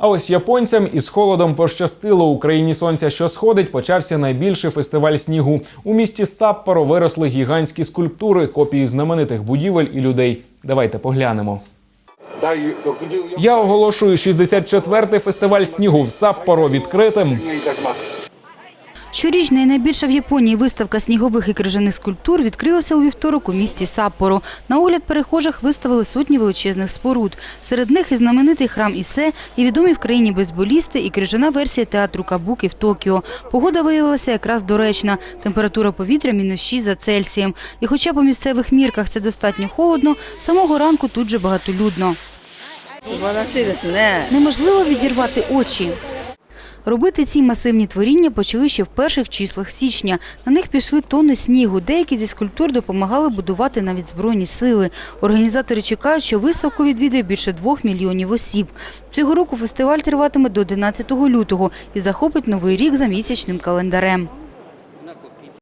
А ось японцям із холодом пощастило. У країні сонця, що сходить, почався найбільший фестиваль снігу. У місті Саппоро виросли гігантські скульптури, копії знаменитих будівель і людей. Давайте поглянемо. Я оголошую 64-й фестиваль снігу в Саппоро відкритим. Щорічна і найбільша в Японії виставка снігових і крижаних скульптур відкрилася у вівторок у місті Саппоро. На огляд перехожих виставили сотні величезних споруд. Серед них і знаменитий храм Ісе, і відомі в країні безболісти, і крижана версія театру Кабуки в Токіо. Погода виявилася якраз доречна. Температура повітря мінус 6 за Цельсієм. І, хоча по місцевих мірках це достатньо холодно, самого ранку тут же багатолюдно. Неможливо відірвати очі. Робити ці масивні творіння почали ще в перших числах січня. На них пішли тони снігу. Деякі зі скульптур допомагали будувати навіть збройні сили. Організатори чекають, що виставку відвідає більше двох мільйонів осіб. Цього року фестиваль триватиме до 11 лютого і захопить новий рік за місячним календарем.